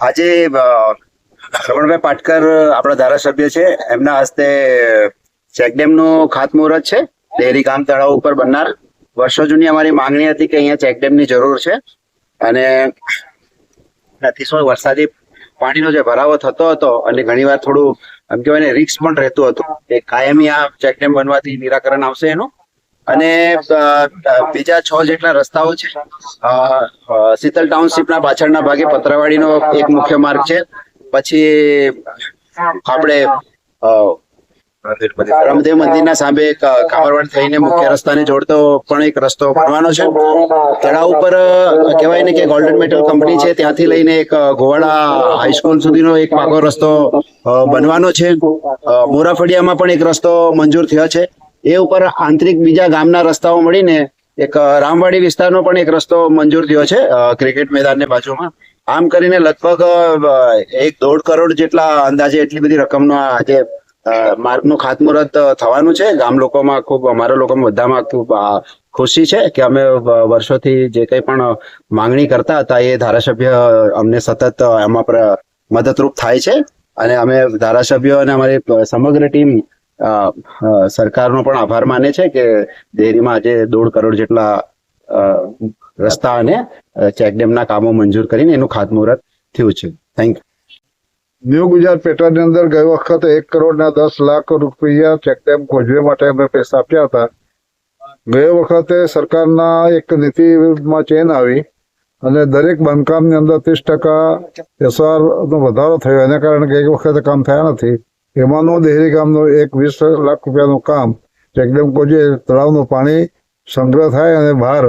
આજે રમણભાઈ પાટકર આપણા ધારાસભ્ય છે. એમના હસ્તે ચેકડેમનું ખાતમુહૂર્ત છે. ડેરી ગામ તળાવ ઉપર બનનાર. વર્ષો જૂની અમારી માંગણી હતી કે અહીંયા ચેકડેમની જરૂર છે. અને વરસાદી પાણીનો જે ભરાવો થતો હતો અને ઘણીવાર થોડું, એમ કહેવાય ને રિસ્ક પણ રહેતું હતું એ કાયમી આ ચેકડેમ બનવાથી નિરાકરણ આવશે એનું. અને બીજા છ જેટલા રસ્તાઓ છે શીતલ ટાઉનશીપના પાછળના ભાગે પતરાવાડીનો એક મુખ્ય માર્ગ છે, પછી આપણે રામદેવ મંદિરના સામે કામરવાડ થઈને મુખ્ય રસ્તાને જોડતો પણ એક રસ્તો બનવાનો છે. તળાવ ઉપર કહેવાય ને કે ગોલ્ડન મેટલ કંપની છે, ત્યાંથી લઈને એક ગોવાળા હાઈસ્કૂલ સુધીનો એક પાકો રસ્તો બનવાનો છે. મોરાફળિયામાં પણ એક રસ્તો મંજૂર થયો છે. એ ઉપર આંતરિક બીજા ગામના રસ્તાઓ મળીને એક રામવાડી વિસ્તારનો પણ એક રસ્તો મંજૂર થયો છે ક્રિકેટ મેદાનની બાજુમાં. આમ કરીને લગભગ એક દોઢ કરોડ જેટલા અંદાજે એટલી બધી રકમનો આજે માર્ગનું ખાતમુહૂર્ત થવાનું છે. ગામ લોકોમાં ખૂબ, અમારા લોકોમાં બધામાં ખૂબ ખુશી છે કે અમે વર્ષોથી જે કંઈ પણ માંગણી કરતા હતા એ ધારાસભ્ય અમને સતત એમાં મદદરૂપ થાય છે. અને અમે ધારાસભ્યો અને અમારી સમગ્ર ટીમ સરકારનો પણ આભાર માને છે કે ડેરીમાં આજે દોઢ કરોડ જેટલા રસ્તા અને ચેકડેમના કામો મંજૂર કરીને એનું ખાતમુહૂર્ત થયું છે. થેન્ક યુ ન્યૂ ગુજરાત પેટાની અંદર ગઈ વખતે એક કરોડ ના દસ લાખ રૂપિયા ચેકડેમ ખોજવા માટે અમે પૈસા આપ્યા હતા. ગઈ વખતે સરકારના એક નીતિમાં ચેન આવી અને દરેક બાંધકામની અંદર ત્રીસ ટકા એસઆર નો વધારો થયો. એના કારણે ગઈ વખતે કામ થયા નથી. એમાંનું દેહરી ગામનો એક વીસ લાખ રૂપિયાનું કામ ચેકડેમ કોજે તળાવનું પાણી સંગ્રહ થાય અને બહાર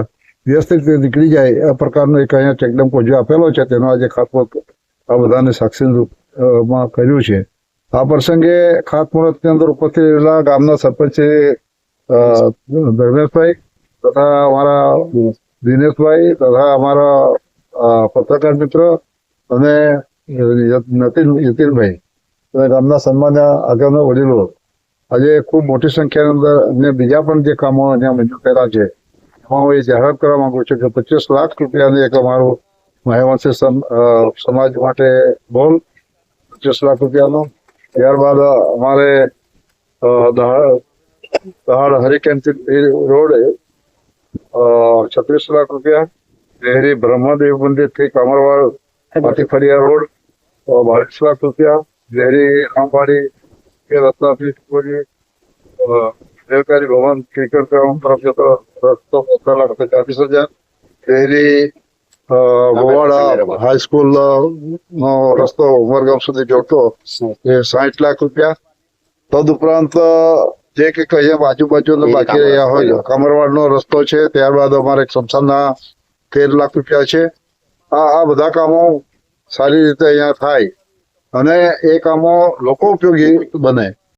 વ્યવસ્થિત રીતે નીકળી જાય આ પ્રકારનો એક અહીંયા ચેકડેમ કોજો આપેલો છે. તેનો આજે ખાતમુહૂર્ત આ બધાને સાક્ષી માં કર્યું છે. આ પ્રસંગે ખાતમુહૂર્તની અંદર ઉપસ્થિત રહેલા ગામના સરપંચ ધર્મેશભાઈ તથા અમારા દિનેશભાઈ તથા અમારા પત્રકાર મિત્ર અને નતીન નીતિનભાઈ અને ગામના સન્માનના આગળના વડીલો. આજે ખૂબ મોટી સંખ્યાની અંદર અને બીજા પણ જે કામો અહીંયા મંજૂર કર્યા છે એમાં હું એ જાહેરાત કરવા માંગુ છું કે પચીસ લાખ રૂપિયાની એક અમારો મહેવંશી સમાજ માટે બોલ પચીસ લાખ રૂપિયાનો. ત્યારબાદ અમારે દહાડ દહાડ હરિકેનથી રોડ છત્રીસ લાખ રૂપિયા. શહેરી બ્રહ્મદેવ મંદિરથી કામરવાડ પાટી ફળિયા રોડ બાવીસ લાખ રૂપિયા. શહેરી રામવાડી કે રત્નાપીઠ પૂરી સરકારી ભવન ક્રિકેટ ગ્રાઉન્ડ તરફ જતો રસ્તો પંદર લાખ ચાલીસ હજાર ઝેરી અ, ગોવાડા હાઈસ્કૂલ નો રસ્તો ઉમરગામ સુધી જોડતો એ સાઠ લાખ રૂપિયા. તદુપરાંત જે કે કહીએ આજુબાજુ બાકી રહ્યા હોય કમરવાડ નો રસ્તો છે ત્યારબાદ અમારે સમસાના તેર લાખ રૂપિયા છે. આ આ બધા કામો સારી રીતે અહીંયા થાય. અને એ કામો લોકો ઉપયોગી બને.